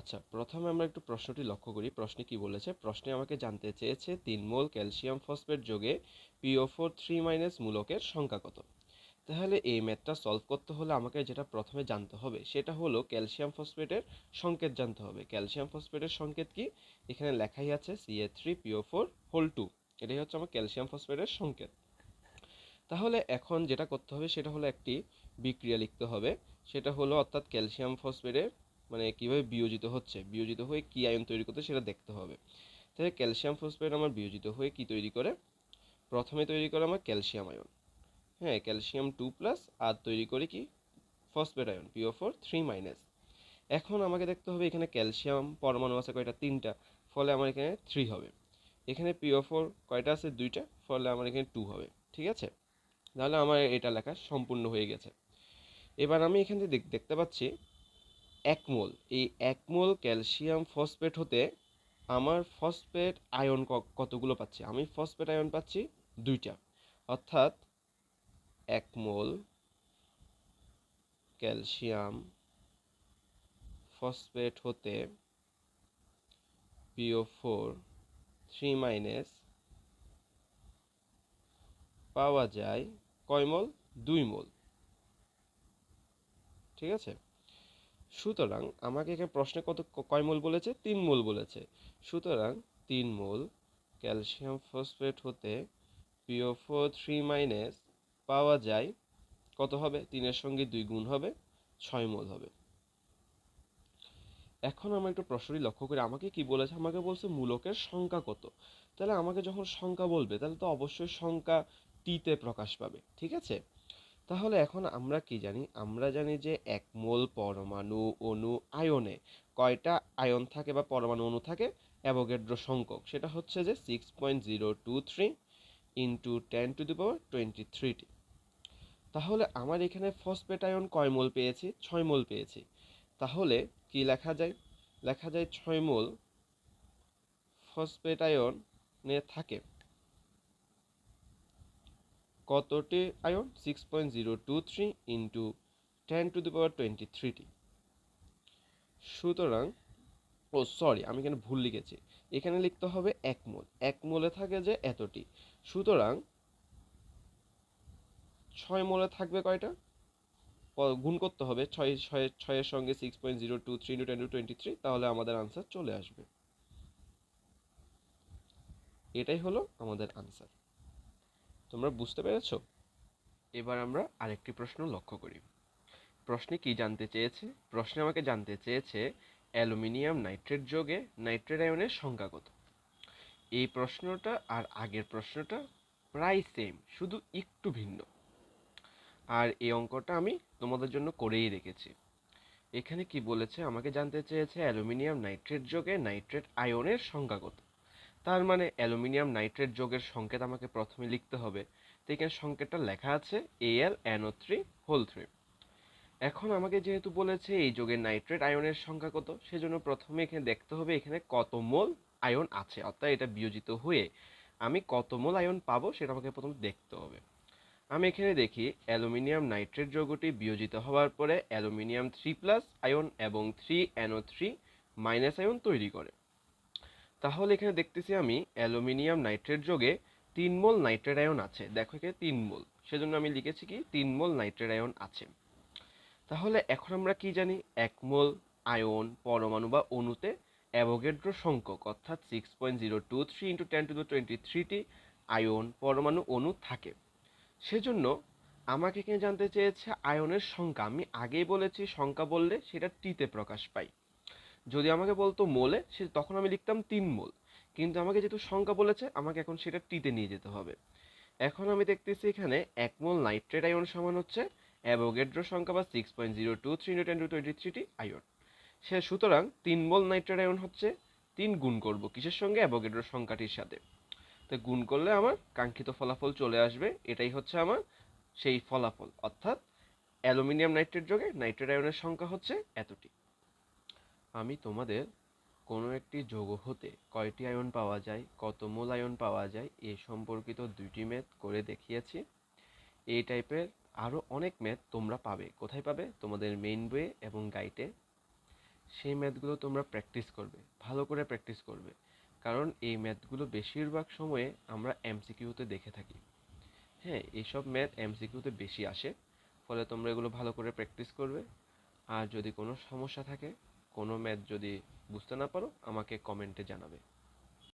আচ্ছা প্রথমে আমরা একটু প্রশ্নটি লক্ষ্য করি। প্রশ্নে কি বলেছে? প্রশ্নে আমাকে জানতে চেয়েছে তিন মোল ক্যালসিয়াম ফসফেট যোগে P O four three minus মূলকের সংখ্যা কত? তাহলে এই ম্যাথটা সলভ করতে হলে আমাকে যেটা প্রথমে জানতে হবে, সেটা হলো ক্যালসিয়াম ফসফেটের সংকেত জানতে হবে। ক্যালসিয়াম ফসফেটের সংকেত কি? এখানে লেখাই আছে C A three P O four whole two এটাই হচ্ছে আমার ক্যালসিয়াম ফসফেটের সংকেত। তাহলে এখন যেটা করতে হবে, সেটা হলো একটি বিক্রিয়া লিখতে হবে, সেটা হলো অর্থাৎ ক্যালসিয়াম ফসফেটের মানে কীভাবে বিয়োজিত হচ্ছে? বিয়োজিত হয়ে কী আয়ন তৈরি করতে সেটা দেখতে হবে। তাহলে ক্যালসিয়াম ফসফেট আমার বিয়োজিত হয়ে কী তৈরি করে? প্রথমে তৈরি করে আমার ক্যালসিয়াম আয়ন। হ্যাঁ ক্যালসিয়াম টু প্লাস আর তৈরি করে কি? Phosphate ion P O four three minus এখন আমাকে দেখতে হবে এখানে ক্যালসিয়াম পরমাণু আছে কয়টা? তিনটা। ফলে আমার এখানে থ্রি হবে। এখানে পিও ফোর কয়টা আছে? দুইটা। ফলে আমার এখানে টু হবে। ঠিক আছে? তাহলে আমার এটা লেখা সম্পূর্ণ হয়ে গেছে। এবার আমি এখান থেকে দেখ- দেখতে পাচ্ছি এক মোল এই এক মোল ক্যালসিয়াম ফসফেট হতে আমার ফসফেট আয়ন কতগুলো পাচ্ছি? আমি ফসফেট আয়ন পাচ্ছি দুইটা। অর্থাৎ এক মোল ক্যালসিয়াম ফসফেট হতে পিও ফোর থ্রি মাইনাস পাওয়া যায় কয় মোল? দুই মোল। ঠিক আছে? সুতরাং আমাকে এখানে প্রশ্নে কত কয় মোল বলেছে? তিন মোল বলেছে। সুতরাং তিন মোল ক্যালসিয়াম ফসফেট হতে পিও ফোর থ্রি মাইনাস পাওয়া যায় কত হবে? তিনের সঙ্গে দুই গুণ হবে, ছয় মোল হবে। এখন আমরা একটু প্রশ্নটি লক্ষ্য করি, আমাকে কি বলেছে? আমাকে বলছে মূলকের সংখ্যা কত? তাহলে আমাকে যখন সংখ্যা বলবে, তাহলে তো অবশ্যই সংখ্যা টিতে প্রকাশ পাবে, ঠিক আছে? তাহলে এখন আমরা কি জানি? আমরা জানি যে এক মোল পরমাণু অণু আয়নে কয়টা আয়ন থাকে বা পরমাণু অণু থাকে? অ্যাভোগাড্রো সংখ্যক। সেটা হচ্ছে যে six point zero two three into ten to the power twenty three তাহলে আমার এখানে ফসফেট আয়ন কয় মোল পেয়েছি? ছয় মোল পেয়েছি। তাহলে কি লেখা যায়? লেখা যায় ছয় মোল ফসফেট আয়নে থাকে। কতটি ion? Six point zero two three into ten to the power twenty three সুতরাং, ও সরি আমি এখানে ভুল লিখেছি। এখানে লিখতে হবে এক মোল। এক মোলে থাকে যে এতটি। সুতরাং, ছয় মোলে থাকবে কয়টা? গুণ করতে হবে ছয় ছয়, ছয়ের সঙ্গে six point zero two three into ten to twenty three তাহলে আমাদের আনসার চলে আসবে। এটাই হলো আমাদের আনসার তোমরা বুঝতে পেরেছ? এবার আমরা আরেকটি প্রশ্ন লক্ষ্য করি। প্রশ্নে কি জানতে চেয়েছে? প্রশ্নে আমাকে জানতে চেয়েছে, অ্যালুমিনিয়াম নাইট্রেট যোগে নাইট্রেট আয়নের সংখ্যা কত? এই প্রশ্নটা আর আগের প্রশ্নটা প্রায় সেম শুধু একটু ভিন্ন। আর এই অঙ্কটা আমি তোমাদের জন্য করেই রেখেছি। এখানে কি বলেছে? আমাকে জানতে চেয়েছে অ্যালুমিনিয়াম নাইট্রেট যোগে নাইট্রেট আয়নের সংখ্যা কত? তার মানে অ্যালুমিনিয়াম নাইট্রেট যোগের সংকেত আমাকে প্রথমে লিখতে হবে। তো এখানে সংকেতটা লেখা আছে A L N O three whole three এখন আমাকে যেহেতু বলেছে এই যোগের নাইট্রেট আয়নের সংখ্যা কত, সেজন্য প্রথমে এখানে দেখতে হবে এখানে কত মোল আয়ন আছে, অর্থাৎ এটা বিয়োজিত হয়ে আমি কত মোল আয়ন পাবো সেটা আমাকে প্রথমে দেখতে হবে। আমি এখানে দেখি অ্যালুমিনিয়াম নাইট্রেট যৌগটি বিয়োজিত হওয়ার পরে অ্যালুমিনিয়াম থ্রি প্লাস আয়ন এবং three N O three minus ion তৈরি করে। তাহলে এখানে দেখতেছি আমি অ্যালুমিনিয়াম নাইট্রেট যোগে তিন মোল নাইট্রেট আয়ন আছে। দেখো এখানে তিন মোল। সেজন্য আমি লিখেছি কি, তিন মোল নাইট্রেট আয়ন আছে। তাহলে এখন আমরা কি জানি? এক মোল আয়ন পরমাণু বা অণুতে অ্যাভোগেড্রো সংখ্যক, অর্থাৎ six point zero two three into ten to twenty three ion পরমাণু অণু থাকে। সেজন্য আমাকে এখানে জানতে চেয়েছে? আয়নের সংখ্যা। আমি আগেই বলেছি, সংখ্যা বললে সেটা টিতে প্রকাশ পায়। যদি আমাকে বলতো মোলে, সে তখন আমি লিখতাম তিন মোল। কিন্তু আমাকে যেহেতু সংখ্যা বলেছে, আমাকে এখন সেটা টিতে নিয়ে যেতে হবে। এখন আমি দেখতেছি এখানে এক মোল নাইট্রেট আয়ন সমান হচ্ছে অ্যাভোগেড্রো সংখ্যা বা six point zero two three ten to twenty three ion. সে সুতরাং তিন মোল নাইট্রেট আয়ন হচ্ছে, তিন গুণ করব কিসের সঙ্গে? অ্যাভোগেড্রো সংখ্যাটির সাথে। তো গুণ করলে আমার কাঙ্ক্ষিত ফলাফল চলে আসবে, এটাই হচ্ছে আমার সেই ফলাফল। অর্থাৎ অ্যালুমিনিয়াম নাইট্রেট যোগে নাইট্রেট আয়নের সংখ্যা হচ্ছে এতটি। আমি তোমাদের কোনো একটি যৌগ হতে কয়টি আয়ন পাওয়া যায়, কত মোল আয়ন পাওয়া যায়, এ সম্পর্কিত দুইটি ম্যাথ করে দেখিয়েছি। এই টাইপের আরও অনেক ম্যাথ তোমরা পাবে। কোথায় পাবে? তোমাদের মেইন বইয়ে এবং গাইডে সেই ম্যাথগুলো তোমরা প্র্যাকটিস করবে। ভালো করে প্র্যাকটিস করবে। কারণ এই ম্যাথগুলো বেশিরভাগ সময়ে আমরা এমসিকিউতে দেখে থাকি। হ্যাঁ এইসব ম্যাথ এমসিকিউতে বেশি আসে। ফলে তোমরা এগুলো ভালো করে প্র্যাকটিস করবে। আর যদি কোনো সমস্যা থাকে কোনো ম্যাথ যদি বুঝতে না পারো আমাকে কমেন্টে জানাবে।